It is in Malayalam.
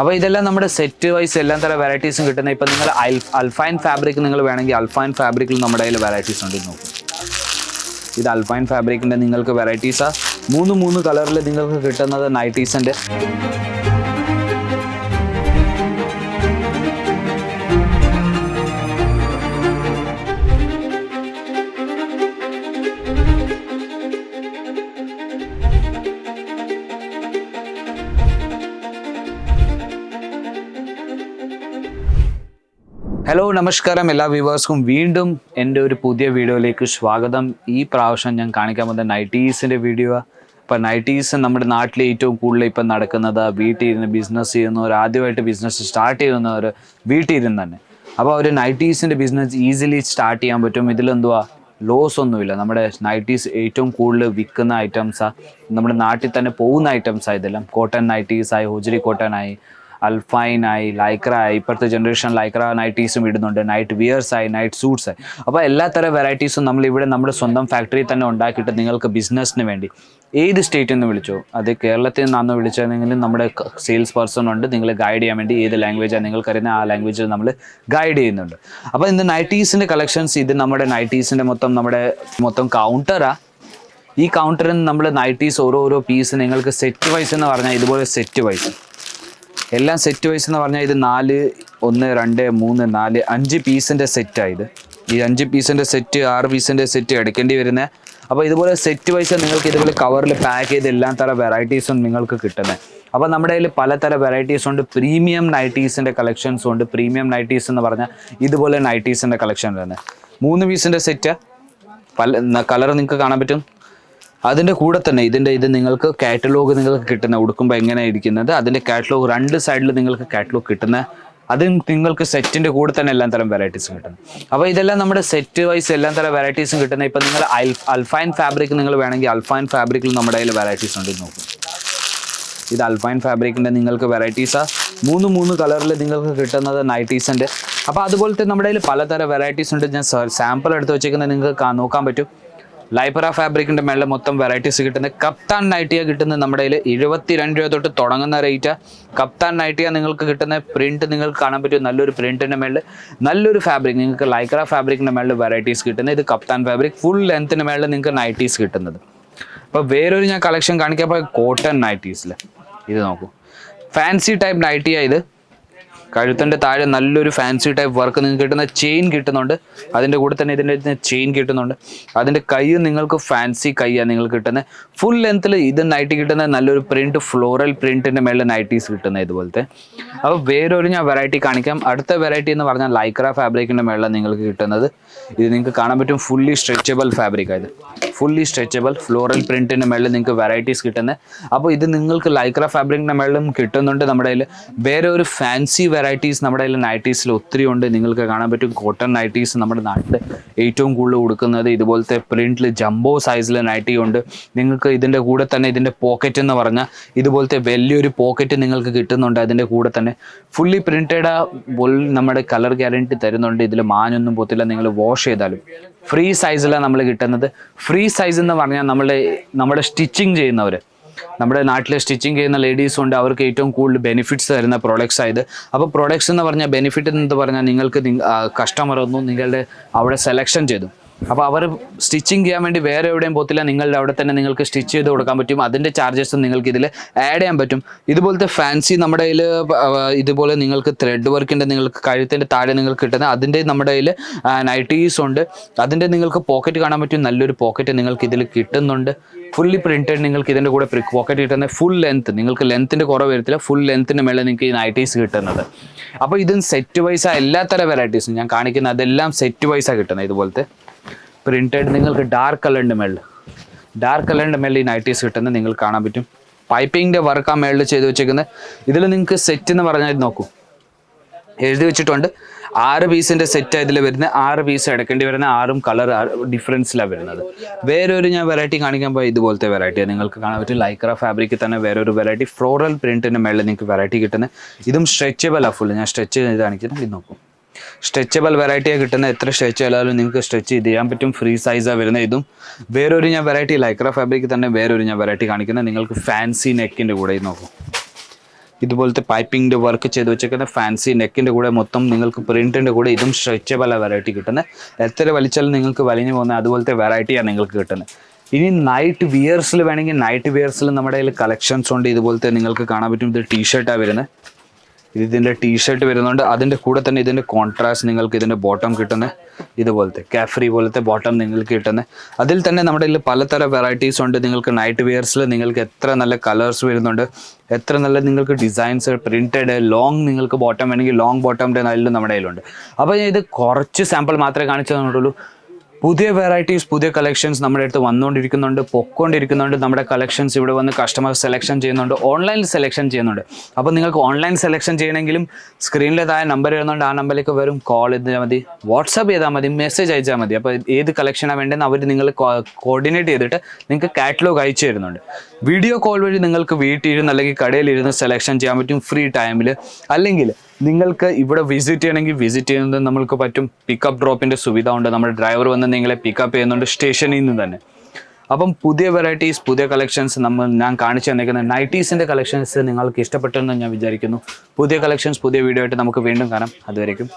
അപ്പോൾ ഇതെല്ലാം നമ്മുടെ സെറ്റ് വൈസ് എല്ലാം തരം വെറൈറ്റീസും കിട്ടുന്ന ഇപ്പം നിങ്ങൾ അൽഫൈൻ ഫാബ്രിക് നിങ്ങൾ വേണമെങ്കിൽ അൽഫൈൻ ഫാബ്രിക്കിൽ നമ്മുടെ കയ്യിൽ വെറൈറ്റീസ് ഉണ്ട് നോക്കും. ഇത് അൽഫൈൻ ഫാബ്രിക്കിന്റെ നിങ്ങൾക്ക് വെറൈറ്റീസാണ് മൂന്ന് മൂന്ന് കളറിൽ നിങ്ങൾക്ക് കിട്ടുന്നത് നൈറ്റീസിന്റെ ഹലോ നമസ്കാരം എല്ലാ വ്യൂവേഴ്സ്ക്കും വീണ്ടും എന്റെ ഒരു പുതിയ വീഡിയോയിലേക്ക് സ്വാഗതം. ഈ പ്രാവശ്യം ഞാൻ കാണിക്കാൻ പോകുന്ന നൈറ്റീസിന്റെ വീഡിയോ. ഇപ്പം നൈറ്റീസ് നമ്മുടെ നാട്ടിൽ ഏറ്റവും കൂടുതൽ ഇപ്പം നടക്കുന്നത് വീട്ടിൽ ഇരുന്ന് ബിസിനസ് ചെയ്യുന്നവർ ആദ്യമായിട്ട് ബിസിനസ് സ്റ്റാർട്ട് ചെയ്യുന്നവർ വീട്ടിൽ ഇരുന്ന് തന്നെ. അപ്പോൾ ഒരു നൈറ്റീസിന്റെ ബിസിനസ് ഈസിലി സ്റ്റാർട്ട് ചെയ്യാൻ പറ്റും. ഇതിലെന്തുവാ? ലോസ് ഒന്നുമില്ല. നമ്മുടെ നൈറ്റീസ് ഏറ്റവും കൂടുതൽ വിൽക്കുന്ന ഐറ്റംസാണ് നമ്മുടെ നാട്ടിൽ തന്നെ പോകുന്ന ഐറ്റംസാണ് ഇതെല്ലാം. കോട്ടൺ നൈറ്റീസായി ഹോജരി കോട്ടൺ ആയി അൽഫൈൻ ആയി ലൈക്ര ആയി ഇപ്പോഴത്തെ ജനറേഷൻ ലൈക്ര നൈറ്റീസും ഇടുന്നുണ്ട്. നൈറ്റ് വിയേഴ്സ് ആയി നൈറ്റ് സൂട്ട്സ് ആയി. അപ്പോൾ എല്ലാ തരം വെറൈറ്റീസും നമ്മൾ ഇവിടെ നമ്മുടെ സ്വന്തം ഫാക്ടറിയിൽ തന്നെ ഉണ്ടാക്കിയിട്ട് നിങ്ങൾക്ക് ബിസിനസ്സിന് വേണ്ടി. ഏത് സ്റ്റേറ്റിൽ നിന്ന് വിളിച്ചോ? അത് കേരളത്തിൽ നിന്നാണ് വിളിച്ചതെങ്കിലും നമ്മുടെ സെയിൽസ് പേഴ്സൺ ഉണ്ട്. നിങ്ങളെ ഗൈഡ് ചെയ്യാൻ വേണ്ടി ഏത് ലാംഗ്വേജാണ് നിങ്ങൾക്കറിയുന്ന ആ ലാംഗ്വേജിൽ നമ്മൾ ഗൈഡ് ചെയ്യുന്നുണ്ട്. അപ്പോൾ ഇന്ന് നൈറ്റീസിന്റെ കളക്ഷൻസ് ഇത് നമ്മുടെ നൈറ്റീസിന്റെ മൊത്തം നമ്മുടെ മൊത്തം കൗണ്ടറാണ് ഈ കൗണ്ടറിൽ നമ്മൾ നൈറ്റീസ് ഓരോ ഓരോ പീസ് നിങ്ങൾക്ക് സെറ്റ് വൈസ് എന്ന് പറഞ്ഞാൽ ഇതുപോലെ സെറ്റ് വൈസ് എല്ലാം സെറ്റ് വൈസ് എന്ന് പറഞ്ഞാൽ ഇത് നാല് ഒന്ന് രണ്ട് മൂന്ന് നാല് അഞ്ച് പീസിന്റെ സെറ്റാണ് ഇത്. ഈ അഞ്ച് പീസിന്റെ സെറ്റ് ആറ് പീസിന്റെ സെറ്റ് എടുക്കേണ്ടി വരുന്നത് അപ്പോൾ ഇതുപോലെ സെറ്റ് വൈസ് നിങ്ങൾക്ക് ഇതുപോലെ കവറിൽ പാക്ക് ചെയ്ത് എല്ലാ തരം വെറൈറ്റീസും നിങ്ങൾക്ക് കിട്ടുന്നത് അപ്പോൾ നമ്മുടെ കയ്യിൽ പലതരം വെറൈറ്റീസ് ഉണ്ട്. പ്രീമിയം നൈറ്റീസിന്റെ കളക്ഷൻസും ഉണ്ട്. പ്രീമിയം നൈറ്റീസ് എന്ന് പറഞ്ഞാൽ ഇതുപോലെ നൈറ്റീസിന്റെ കളക്ഷൻ വരുന്നത് മൂന്ന് പീസിന്റെ സെറ്റ് പല കളർ നിങ്ങൾക്ക് കാണാൻ പറ്റും? അതിന്റെ കൂടെ തന്നെ ഇതിന്റെ ഇത് നിങ്ങൾക്ക് കാറ്റലോഗ് നിങ്ങൾക്ക് കിട്ടുന്ന ഉടുക്കുമ്പോൾ എങ്ങനെ ഇരിക്കുന്നത്? അതിന്റെ കാറ്റലോഗ് രണ്ട് സൈഡിൽ നിങ്ങൾക്ക് കാറ്റലോഗ് കിട്ടുന്ന അത് നിങ്ങൾക്ക് സെറ്റിന്റെ കൂടെ തന്നെ എല്ലാം തരം വെറൈറ്റീസും കിട്ടുന്നത് അപ്പോൾ ഇതെല്ലാം നമ്മുടെ സെറ്റ് വൈസ് എല്ലാം തരം വെറൈറ്റീസും കിട്ടുന്ന ഇപ്പം നിങ്ങൾ അൽ അൽഫൈൻ ഫാബ്രിക് നിങ്ങൾ വേണമെങ്കിൽ അൽഫൈൻ ഫാബ്രിക്കിൽ നമ്മുടെ കയ്യിൽ വെറൈറ്റീസ് ഉണ്ട് നോക്കും. ഇത് അൽഫൈൻ ഫാബ്രിക്കിന്റെ നിങ്ങൾക്ക് വെറൈറ്റീസാണ് മൂന്ന് മൂന്ന് കളറിൽ നിങ്ങൾക്ക് കിട്ടുന്നത് നൈറ്റീസിന്റെ അപ്പോൾ അതുപോലത്തെ നമ്മുടെ കയ്യിൽ പലതരം വെറൈറ്റീസ് ഉണ്ട്. ഞാൻ സാമ്പിൾ എടുത്ത് വെച്ചേക്കുന്നത് നിങ്ങൾക്ക് നോക്കാൻ പറ്റും. ലൈപ്പറ ഫാബ്രിക്കിന്റെ മേളിൽ മൊത്തം വെറൈറ്റീസ് കിട്ടുന്നത് കപ്താൻ നൈറ്റിയ കിട്ടുന്നത് നമ്മുടെ കയ്യിൽ എഴുപത്തി രണ്ട് രൂപ തൊട്ട് തുടങ്ങുന്ന റേറ്റ് കപ്താൻ നൈറ്റിയ നിങ്ങൾക്ക് കിട്ടുന്ന പ്രിന്റ് നിങ്ങൾക്ക് കാണാൻ പറ്റും. നല്ലൊരു പ്രിന്റിന്റെ മേളിൽ നല്ലൊരു ഫാബ്രിക് നിങ്ങൾക്ക് ലൈക്ര ഫാബ്രിക്കിന്റെ മേളിൽ വെറൈറ്റീസ് കിട്ടുന്നത് ഇത് കപ്താൻ ഫാബ്രിക് ഫുൾ ലെങ്ത്തിന് മേളിൽ നിങ്ങൾക്ക് നൈറ്റീസ് കിട്ടുന്നത്. അപ്പോൾ വേറൊരു ഞാൻ കളക്ഷൻ കാണിക്കാൻ കോട്ടൺ നൈറ്റീസിൽ ഇത് നോക്കൂ. ഫാൻസി ടൈപ്പ് നൈറ്റിയ ഇത്. കഴുത്തിന്റെ താഴെ നല്ലൊരു ഫാൻസി ടൈപ്പ് വർക്ക് നിങ്ങൾക്ക് കിട്ടുന്ന ചെയിൻ കിട്ടുന്നുണ്ട്. അതിന്റെ കൂടെ തന്നെ ഇതിന്റെ ചെയിൻ കിട്ടുന്നുണ്ട്. അതിന്റെ കൈ നിങ്ങൾക്ക് ഫാൻസി കൈയാണ് നിങ്ങൾക്ക് കിട്ടുന്നത് ഫുൾ ലെങ്ത്തിൽ ഇത് നൈറ്റി കിട്ടുന്ന നല്ലൊരു പ്രിന്റ് ഫ്ലോറൽ പ്രിന്റിന്റെ മേളിൽ നൈറ്റീസ് കിട്ടുന്നത് ഇതുപോലത്തെ. അപ്പോൾ വേറൊരു ഞാൻ വെറൈറ്റി കാണിക്കാം. അടുത്ത വെറൈറ്റി എന്ന് പറഞ്ഞാൽ ലൈക്ര ഫാബ്രിക്കിന്റെ മേളിൽ നിങ്ങൾക്ക് കിട്ടുന്നത്. ഇത് നിങ്ങൾക്ക് കാണാൻ പറ്റും ഫുള്ളി സ്ട്രെച്ചബിൾ ഫാബ്രിക് ആയത് ഫുള്ളി സ്ട്രെച്ചബിൾ ഫ്ലോറൽ പ്രിന്റിന് മേളിൽ നിങ്ങൾക്ക് വെറൈറ്റീസ് കിട്ടുന്നത് അപ്പോൾ ഇത് നിങ്ങൾക്ക് ലൈക്ര ഫാബ്രിക്കിന്റെ മേളിലും കിട്ടുന്നുണ്ട് നമ്മുടെ കയ്യിൽ വേറെ ഒരു ഫാൻസി വെറൈറ്റീസ് നമ്മുടെ കയ്യിൽ നൈറ്റീസിൽ ഒത്തിരി ഉണ്ട്. നിങ്ങൾക്ക് കാണാൻ പറ്റും കോട്ടൺ നൈറ്റീസ് നമ്മുടെ നാട്ടിൽ ഏറ്റവും കൂടുതൽ കൊടുക്കുന്നത് ഇതുപോലത്തെ പ്രിന്റിൽ ജംബോ സൈസിൽ നൈറ്റി ഉണ്ട്. നിങ്ങൾക്ക് ഇതിന്റെ കൂടെ തന്നെ ഇതിന്റെ പോക്കറ്റ് എന്ന് പറഞ്ഞാൽ ഇതുപോലത്തെ വലിയൊരു പോക്കറ്റ് നിങ്ങൾക്ക് കിട്ടുന്നുണ്ട് അതിന്റെ കൂടെ തന്നെ. ഫുള്ളി പ്രിന്റഡ് നമ്മുടെ കളർ ഗ്യാരണ്ടി തരുന്നുണ്ട്. ഇതിൽ മാനൊന്നും പോത്തില്ല. നിങ്ങൾ വാഷ് ചെയ്താലും. ഫ്രീ സൈസിലാണ് നമ്മൾ കിട്ടുന്നത്. ഫ്രീ സൈസ് എന്ന് പറഞ്ഞാൽ നമ്മൾ നമ്മുടെ സ്റ്റിച്ചിങ് ചെയ്യുന്നവർ നമ്മുടെ നാട്ടിലെ സ്റ്റിച്ചിങ് ചെയ്യുന്ന ലേഡീസ് ഉണ്ട്. അവർക്ക് ഏറ്റവും കൂടുതൽ ബെനിഫിറ്റ്സ് തരുന്ന പ്രോഡക്റ്റ്സ് ആയത് അപ്പോൾ പ്രോഡക്റ്റ്സ് എന്ന് പറഞ്ഞാൽ ബെനിഫിറ്റ് എന്ന് പറഞ്ഞാൽ നിങ്ങൾക്ക് കസ്റ്റമർ ഒന്നും നിങ്ങളുടെ അവിടെ സെലക്ഷൻ ചെയ്തു. അപ്പോൾ അവർ സ്റ്റിച്ചിങ് ചെയ്യാൻ വേണ്ടി വേറെ എവിടെയും പോത്തില്ല നിങ്ങളുടെ അവിടെ തന്നെ നിങ്ങൾക്ക് സ്റ്റിച്ച് ചെയ്ത് കൊടുക്കാൻ പറ്റും. അതിന്റെ ചാർജസും നിങ്ങൾക്ക് ഇതിൽ ആഡ് ചെയ്യാൻ പറ്റും. ഇതുപോലത്തെ ഫാൻസി നമ്മുടെ കയ്യിൽ ഇതുപോലെ നിങ്ങൾക്ക് ത്രെഡ് വർക്കിന്റെ നിങ്ങൾക്ക് കഴുത്തിന്റെ താഴെ നിങ്ങൾക്ക് കിട്ടുന്ന അതിന്റെ നമ്മുടെ കയ്യിൽ നൈറ്റീസ് ഉണ്ട്. അതിന്റെ നിങ്ങൾക്ക് പോക്കറ്റ് കാണാൻ പറ്റും. നല്ലൊരു പോക്കറ്റ് നിങ്ങൾക്ക് ഇതിൽ കിട്ടുന്നുണ്ട്. ഫുള്ളി പ്രിന്റഡ് നിങ്ങൾക്ക് ഇതിന്റെ കൂടെ പോക്കറ്റ് കിട്ടുന്ന ഫുൾ ലെങ്ത് നിങ്ങൾക്ക് ലെങ്ത്തിന്റെ കുറവ് വരത്തില്ല. ഫുൾ ലെങ്ത്തിന്റെ മേലെ നിങ്ങൾക്ക് ഈ നൈറ്റീസ് കിട്ടുന്നത്. അപ്പോൾ ഇതും സെറ്റ് വൈസാണ് എല്ലാത്തരം തരം വെറൈറ്റീസും ഞാൻ കാണിക്കുന്ന അതെല്ലാം സെറ്റ് വൈസാണ് കിട്ടുന്നത് ഇതുപോലത്തെ. പ്രിന്റഡ് നിങ്ങൾക്ക് ഡാർക്ക് കളറിന്റെ മേളിൽ ഡാർക്ക് കളറിന്റെ മേളിൽ ഈ നൈറ്റീസ് കിട്ടുന്നത് നിങ്ങൾ കാണാൻ പറ്റും. പൈപ്പിങ്ങിന്റെ വർക്ക് ആ മേളിൽ ചെയ്ത് വെച്ചേക്കുന്നത് ഇതിൽ നിങ്ങൾക്ക് സെറ്റ് എന്ന് പറഞ്ഞാൽ നോക്കൂ. എഴുതി വെച്ചിട്ടുണ്ട്. ആറ് പീസിന്റെ സെറ്റ് ഇതിൽ വരുന്ന. ആറ് പീസ് എടുക്കേണ്ടി വരുന്ന. ആറും കളർ ഡിഫറൻസിലാണ് വരുന്നത്. വേറൊരു ഞാൻ വെറൈറ്റി കാണിക്കാൻ പോയി ഇതുപോലത്തെ വെറൈറ്റി നിങ്ങൾക്ക് കാണാൻ പറ്റും. ലൈക്ര ഫാബ്രിക്കിൽ തന്നെ വേറൊരു വെറൈറ്റി ഫ്ലോറൽ പ്രിന്റിന്റെ മേളിൽ നിങ്ങൾക്ക് വെറൈറ്റി കിട്ടുന്നത് ഇതും സ്ട്രെച്ചബിൾ ആ ഫുൾ ഞാൻ സ്ട്രെച്ച് ചെയ്ത് കാണിക്കുന്നത് ഇത് നോക്കും. സ്ട്രെച്ചബിൾ വെറൈറ്റിയാണ് കിട്ടുന്ന. എത്ര സ്ട്രെച്ച് ചെയ്താലും നിങ്ങൾക്ക് സ്ട്രെച്ച് ചെയ്യാൻ പറ്റും. ഫ്രീ സൈസാണ് വരുന്നത് ഇതും. വേറൊരു ഞാൻ വെറൈറ്റി ലൈക്ര ഫാബ്രിക്ക് തന്നെ വേറൊരു ഞാൻ വെറൈറ്റി കാണിക്കുന്നത് നിങ്ങൾക്ക് ഫാൻസി നെക്കിന്റെ കൂടെ നോക്കും. ഇതുപോലത്തെ പൈപ്പിങ്ങിന്റെ വർക്ക് ചെയ്ത് വെച്ചേക്കുന്ന ഫാൻസി നെക്കിന്റെ കൂടെ മൊത്തം നിങ്ങൾക്ക് പ്രിന്റിന്റെ കൂടെ ഇതും സ്ട്രെച്ചബിൾ വെറൈറ്റി കിട്ടുന്നത് എത്ര വലിച്ചാലും നിങ്ങൾക്ക് വലിഞ്ഞു പോകുന്ന അതുപോലത്തെ വെറൈറ്റിയാണ് നിങ്ങൾക്ക് കിട്ടുന്നത് ഇനി നൈറ്റ് വിയേഴ്സിൽ വേണമെങ്കിൽ നൈറ്റ് വിയേഴ്സിൽ നമ്മുടെ കയ്യിൽ കളക്ഷൻസ് ഉണ്ട്. ഇതുപോലത്തെ നിങ്ങൾക്ക് കാണാൻ പറ്റും. ഇത് ടീഷർട്ടാണ് വരുന്നത് ഇത് ഇതിന്റെ ടീഷർട്ട് വരുന്നുണ്ട്. അതിന്റെ കൂടെ തന്നെ ഇതിന്റെ കോൺട്രാസ്റ്റ് നിങ്ങൾക്ക് ഇതിന്റെ ബോട്ടം കിട്ടുന്ന. ഇതുപോലത്തെ കാഫ്രി പോലത്തെ ബോട്ടം നിങ്ങൾക്ക് കിട്ടുന്ന. അതിൽ തന്നെ നമ്മുടെ ഇതിൽ പലതരം വെറൈറ്റീസ് ഉണ്ട്. നിങ്ങൾക്ക് നൈറ്റ് വെയർസിൽ നിങ്ങൾക്ക് എത്ര നല്ല കളേഴ്സ് വരുന്നുണ്ട്. എത്ര നല്ല നിങ്ങൾക്ക് ഡിസൈൻസ് പ്രിന്റഡ് ലോങ് നിങ്ങൾക്ക് ബോട്ടം വേണമെങ്കിൽ ലോങ് ബോട്ടമിന്റെ നല്ല നമ്മുടെ കയ്യിലുണ്ട്. അപ്പോൾ ഇത് കുറച്ച് സാമ്പിൾ മാത്രമേ കാണിച്ചു തന്നിട്ടുള്ളൂ പുതിയ വെറൈറ്റീസ് പുതിയ കളക്ഷൻസ് നമ്മുടെ അടുത്ത് വന്നുകൊണ്ടിരിക്കുന്നുണ്ട് പൊക്കോണ്ടിരിക്കുന്നുണ്ട് നമ്മുടെ കളക്ഷൻസ് ഇവിടെ വന്ന് കസ്റ്റമർ സെലക്ഷൻ ചെയ്യുന്നുണ്ട് ഓൺലൈനിൽ സെലക്ഷൻ ചെയ്യുന്നുണ്ട്. അപ്പോൾ നിങ്ങൾക്ക് ഓൺലൈൻ സെലക്ഷൻ ചെയ്യണമെങ്കിലും സ്ക്രീനിലേതായ നമ്പർ വരുന്നുണ്ട് ആ നമ്പറിലേക്ക് വരും കോൾ ചെയ്താൽ മതി വാട്സപ്പ് ചെയ്താൽ മതി മെസ്സേജ് അയച്ചാൽ മതി. അപ്പോൾ ഏത് കളക്ഷനാണ് വേണ്ടതെന്ന് അവർ നിങ്ങൾ കോർഡിനേറ്റ് ചെയ്തിട്ട് നിങ്ങൾക്ക് കാറ്റലോഗ് അയച്ചു തരുന്നുണ്ട്. വീഡിയോ കോൾ വഴി നിങ്ങൾക്ക് വീട്ടിലിരുന്ന് അല്ലെങ്കിൽ കടയിലിരുന്ന് സെലക്ഷൻ ചെയ്യാൻ പറ്റും ഫ്രീ ടൈമിൽ അല്ലെങ്കിൽ നിങ്ങൾക്ക് ഇവിടെ വിസിറ്റ് ചെയ്യണമെങ്കിൽ വിസിറ്റ് ചെയ്യുന്നത് നമ്മൾക്ക് പറ്റും. പിക്കപ്പ് ഡ്രോപ്പിന്റെ സുവിധ ഉണ്ട്. നമ്മുടെ ഡ്രൈവർ വന്ന് നിങ്ങളെ പിക്കപ്പ് ചെയ്യുന്നുണ്ട് സ്റ്റേഷനിൽ നിന്ന് തന്നെ. അപ്പം പുതിയ വെറൈറ്റീസ് പുതിയ കളക്ഷൻസ് നമ്മൾ ഞാൻ കാണിച്ചു തന്നിരിക്കുന്ന നൈറ്റീസിന്റെ കളക്ഷൻസ് നിങ്ങൾക്ക് ഇഷ്ടപ്പെട്ടെന്ന് ഞാൻ വിചാരിക്കുന്നു. പുതിയ കളക്ഷൻസ് പുതിയ വീഡിയോ ആയിട്ട് നമുക്ക് വീണ്ടും കാണാം. അതുവരേക്കും